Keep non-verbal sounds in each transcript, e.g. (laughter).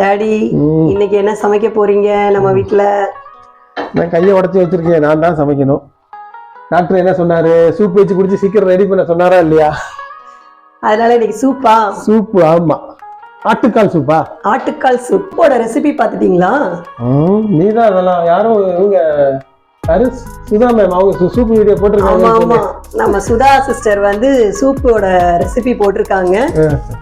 Daddy. இன்னைக்கு என்ன சமைக்க போறீங்க நம்ம வீட்ல? நான் கையை உடச்சி வச்சிருக்கேன். நான் தான் சமைக்கணும். டாக்டர் என்ன சொன்னாரு? சூப் வச்சு குடிச்சு சீக்கிரம் ரெடி பண்ண சொன்னாரா இல்லையா? அதனால இன்னைக்கு சூப்பா சூப்பு ஆமா. ஆட்டுக்கால் சூப்பா ஆட்டுக்கால் சூப்போட ரெசிபி பாத்துட்டீங்களா நீ தான் அதெல்லாம். யாரும் இவங்க யாரு சுதா மேம் அவங்க சூப் வீடியோ போட்டிருக்காங்க ஆமா நம்ம சுதா சிஸ்டர் வந்து சூப்போட ரெசிபி போட்டிருக்காங்க.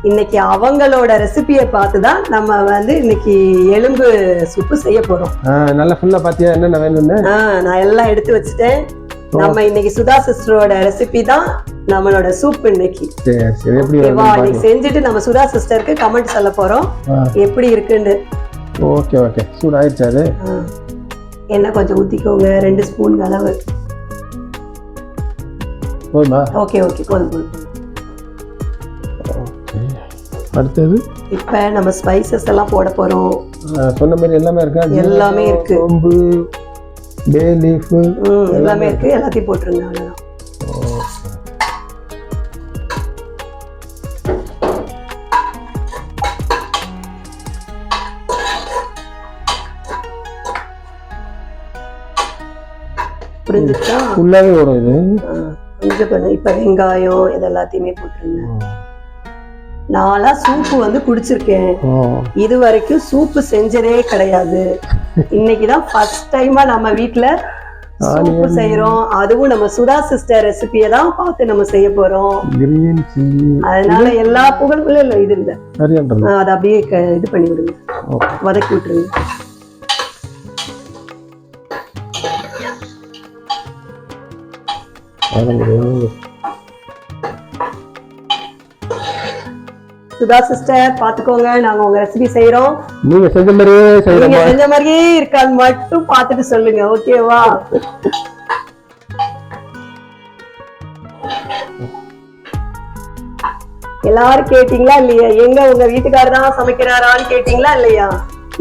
இன்னைக்கு அவங்களோட ரெசிபியை பார்த்து தான் நம்ம வந்து இன்னைக்கு எலும்பு சூப்பு செய்ய போறோம். நல்லா ஃபுல்லா பாத்தியா? என்னென்ன வேணும்னு? நான் எல்லாம் எடுத்து வச்சுட்டேன். நம்ம இன்னைக்கு சுதா சிஸ்டரோட ரெசிபி தான் நம்மளோட சூப் இன்னைக்கு. ஓகேவா? இன்னைக்கு செஞ்சுட்டு நம்ம சுதா சிஸ்டருக்கு கமெண்ட் சொல்ல போறோம். எப்படி இருக்குன்னு. Okay okay. சூடு ஆயிடுச்சு அது. எண்ணெய் கொஞ்சம் ஊத்திக்கோங்க ரெண்டு ஸ்பூன் அளவு போதுமா? ஓகே ஓகே போதும் போதும். அடுத்தது? இப்ப நம்ம ஸ்பைசஸ் எல்லாம் போட போறோம். ஆ, சொன்ன மாதிரி எல்லாமே இருக்கா? எல்லாமே இருக்கு. சோம்பு பே லீஃபு எல்லாமே இருக்கு. எல்லாத்தையும் போட்டுருங்க அவ்வளவுதான். புரிஞ்சுச்சா? ஃபுல்லாகவே வரும் இது. கொஞ்சம் கொஞ்சம். இப்ப வெங்காயம் இது எல்லாத்தையுமே போட்டுருங்க நான்லாம் சூப்பு வந்து குடிச்சிருக்கேன். இது வரைக்கும் சூப்பு செஞ்சதே கிடையாது. இன்னைக்கு தான் ஃபர்ஸ்ட் டைமா நம்ம வீட்ல சூப்பு செய்யறோம் அதுவும் நம்ம சுதா சிஸ்டர் ரெசிபியை தான் பார்த்து நம்ம செய்ய போறோம். அதனால எல்லா புகழும் இல்ல இது இல்ல. அதை அப்படியே இது பண்ணி விடுங்க வதக்கி விட்டுருங்க. சுதா சிஸ்டர் பாத்துக்கோங்க நாங்க உங்க ரெசிபி செய்யறோம் நீங்க செஞ்ச மாதிரியே நீங்க செய்யறமா செஞ்ச மாதிரியே இருக்கான்னு மட்டும் பார்த்துட்டு சொல்லுங்க. ஓகேவா எல்லாரும் கேட்டீங்களா இல்லையா? எங்க உங்க வீட்டுக்காரர் தான் சமைக்கிறாரான்னு கேட்டீங்களா இல்லையா?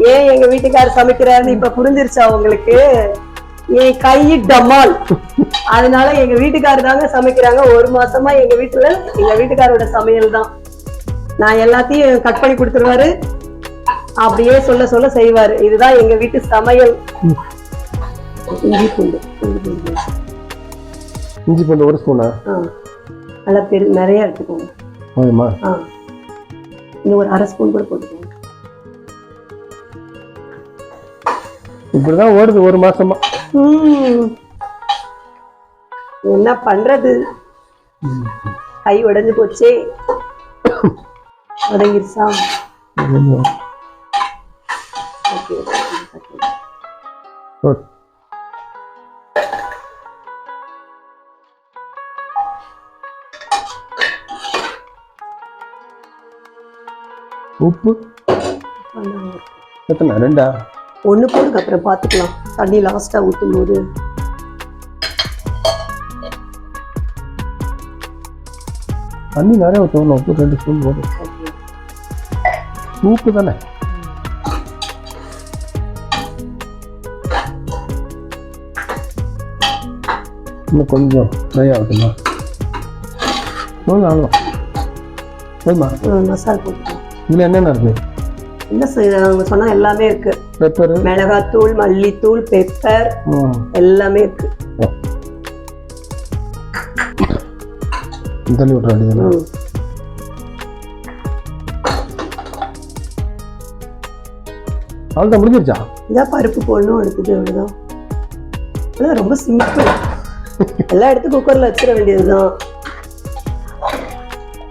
ஏன் எங்க வீட்டுக்காரர் சமைக்கிறாருன்னு இப்ப புரிஞ்சிருச்சா உங்களுக்கு? என் கை டமால் அதனால எங்க வீட்டுக்காரர் தாங்க சமைக்கிறாங்க. ஒரு மாசமா எங்க வீட்டுல எங்க வீட்டுக்காரோட சமையல் தான். நான் எல்லாத்தையும் கட் பண்ணி கொடுத்துருவாரு. அப்படியே சொல்ல சொல்ல செய்வாரு. இதுதான் எங்க வீட்டு சமையல். இஞ்சி பூண்டு இஞ்சி ஒரு ஸ்பூனா நல்லா பெரு நிறைய எடுத்துக்கோங்க. போதுமா ஆ. இன்னும் ஒரு அரை ஸ்பூன் கூட போட்டுக்கோங்க. இப்படிதான் ஓடுது ஒரு மாசமா. என்ன பண்றது? கை உடைஞ்சு போச்சே. Good. உப்பு. எத்தனை? ரெண்டா? ஒண்ணு போடுங்க அப்புறம் பாத்துக்கலாம் தண்ணி லாஸ்டா ஊத்தும் போது. தண்ணி நிறைய ஊற்றணும் உப்பு ரெண்டு ஸ்பூன் போதும் சூப்பு தானே? இன்னும் கொஞ்சம் ஃப்ரை ஆகட்டுமா? போதும் ஆகலாம் போதுமா? மசாலா போட்டுக்கலாம். இதில் என்னென்ன இருக்கு? என்ன செய்யறாங்க சொன்னா எல்லாமே இருக்கு. பெப்பரு? மிளகாத்தூள் மல்லித்தூள் பெப்பர் எல்லாமே இருக்கு. தண்ணி விட்ற. அவ்வளோதான் முடிஞ்சிருச்சா? இதான் பருப்பு போடணும் எடுத்துட்டு அவ்வளவுதான் அவ்வளவுதான் ரொம்ப சிம்பிள் எல்லாம் எடுத்து குக்கர்ல வச்சிட வேண்டியதுதான்.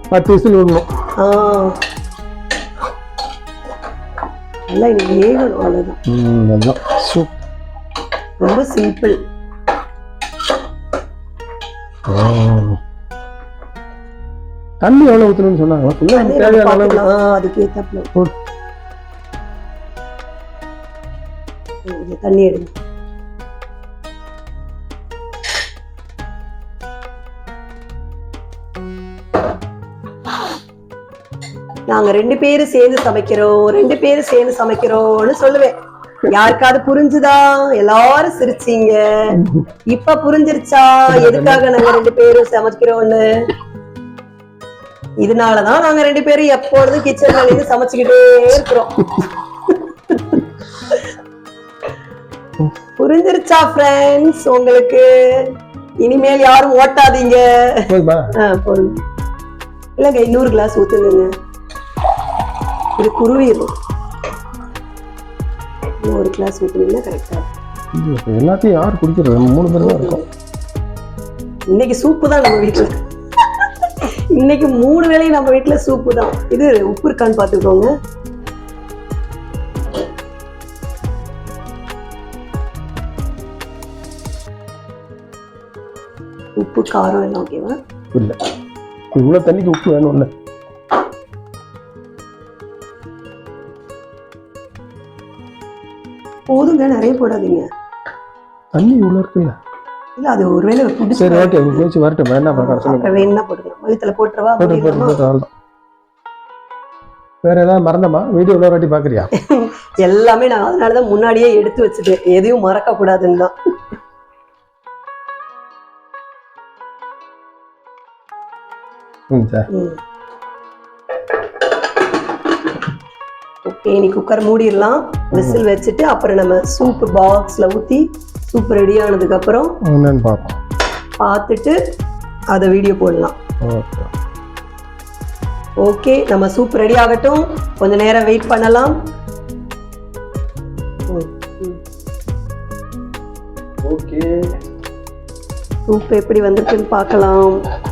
பத்து விசில் விடணும். ஆ. நல்லா இன்னைக்கு வேகணும் சூப் ரொம்ப சிம்பிள் தண்ணி எவ்வளோ ஊற்றணும்னு சொன்னாங்க? அதுக்கு இது தண்ணி எடுங்க. நாங்க ரெண்டு பேரும் சேர்ந்து சமைக்கிறோம் ரெண்டு பேரும் சேர்ந்து சமைக்கிறோம்னு சொல்லுவேன். யாருக்காவது புரிஞ்சுதா? எல்லாரும் சிரிச்சீங்க. இப்ப புரிஞ்சிருச்சா? எதுக்காக நாங்க ரெண்டு பேரும் சமைக்கிறோம்னு? இதனாலதான் நாங்க ரெண்டு பேரும் எப்பொழுதும் கிச்சன்ல நின்று சமைச்சுக்கிட்டே இருக்கிறோம். புரிஞ்சிருச்சா ஃப்ரெண்ட்ஸ் உங்களுக்கு? இனிமேல் யாரும் ஓட்டாதீங்க. இல்லைங்க இன்னொரு கிளாஸ் ஊத்துங்க. இது குருவிடும் ஒரு கிளாஸ் ஊத்துனீங்கன்னா கரெக்டா ஐயோ, இப்ப எல்லாத்தையும் யார் குடிக்கிறது? நம்ம மூணு பேர் தான் இருக்கோம். இன்னைக்கு சூப்பு தான் நம்ம வீட்டுல இன்னைக்கு மூணு வேளையும் நம்ம வீட்டுல சூப்பு தான். இது உப்பு இருக்கான்னு பாத்துக்கோங்க உப்பு காரம் எல்லாம் ஓகேவா இல்ல. இவ்வளவு தண்ணிக்கு உப்பு வேணும்ல. போதுங்க நிறைய போடாதீங்க. தண்ணி இவ்வளவு இருக்குல்ல? இல்ல அது ஒருவேளை பிடிச்சி சரி ஓகே பேச்சு வரட்டும். என்ன பார்க்கலாம் சொல்லுங்க. அப்புறம் வேணும்னா போட்டுக்கலாம். மல்லித்தலை போட்டுறவா போட்டு போட்டு? போட்டு வேற ஏதாவது மறந்தமா? வீடியோ இன்னொரு வாட்டி பாக்குறியா? (laughs) எல்லாமே நான் அதனாலதான் முன்னாடியே எடுத்து வச்சுட்டேன். எதையும் மறக்க கூடாதுன்னு தான். ம் சார். நீ குக்கர் மூடிடலாம். விசில் வச்சுட்டு அப்புறம் நம்ம சூப் பாக்ஸ்ல ஊத்தி சூப் ரெடி ஆனதுக்கு அப்புறம் என்னன்னு பார்ப்போம். பார்த்துட்டு அதை வீடியோ போடலாம். ஓகே. நம்ம சூப் ரெடி ஆகட்டும். கொஞ்ச நேரம் வெயிட் பண்ணலாம். ஓகே. சூப் எப்படி வந்திருக்குன்னு பார்க்கலாம்.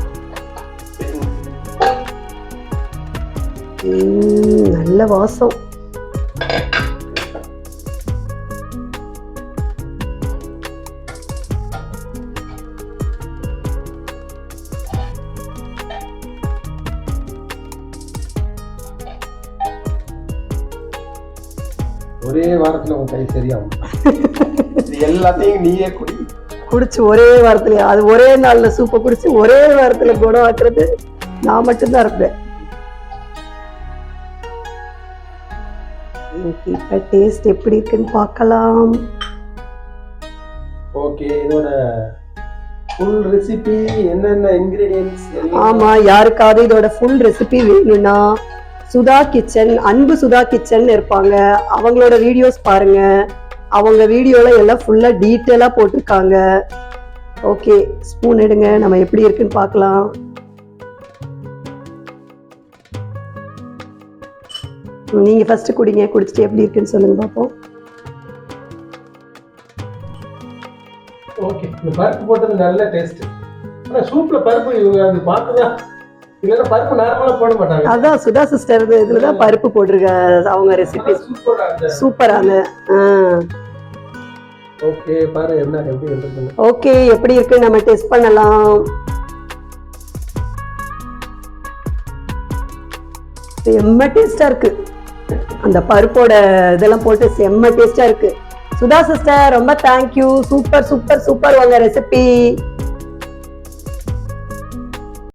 நல்ல வாசம். ஒரே வாரத்துல உன் கை சரியாகும். எல்லாத்தையும் நீயே குடி. குடிச்சு ஒரே வாரத்துல அது ஒரே நாள்ல சூப்பை குடிச்சு ஒரே வாரத்துல குணம் ஆக்குறது நான் மட்டும்தான் இருப்பேன். இப்ப டேஸ்ட் எப்படி இருக்குன்னு பார்க்கலாம். ஓகே இதோட ஃபுல் ரெசிபி என்னென்ன இன்கிரீடியன்ஸ் ஆமா யாருக்காவது இதோட ஃபுல் ரெசிபி வேணும்னா சுதா கிச்சன் அன்பு சுதா கிச்சன் இருப்பாங்க. அவங்களோட வீடியோஸ் பாருங்க. அவங்க வீடியோல எல்லாம் ஃபுல்லா டீட்டெயிலா போட்டிருக்காங்க. ஓகே ஸ்பூன் எடுங்க. நம்ம எப்படி இருக்குன்னு பார்க்கலாம். நீங்கள் நீங்க ஃபர்ஸ்ட் குடிங்க. குடிச்சிட்டு எப்படி இருக்குன்னு சொல்லுங்க பார்ப்போம் ஓகே இந்த பருப்பு போட்டது நல்ல டேஸ்ட் ஆனா சூப்ல பருப்பு இவங்க அது பார்த்துதான் அதான் சுதா சிஸ்டர் இதுல தான் பருப்பு போட்டிருக்க. அவங்க ரெசிபி சூப்பரான ஓகே பாரு என்ன எப்படி ஓகே எப்படி இருக்கு? நம்ம டெஸ்ட் பண்ணலாம். செம்ம டேஸ்டா இருக்கு. அந்த பருப்போட இதெல்லாம் போட்டு செம்ம டேஸ்டா இருக்கு. சுதா சிஸ்டர் ரொம்ப thank you super super super உங்க ரெசிபி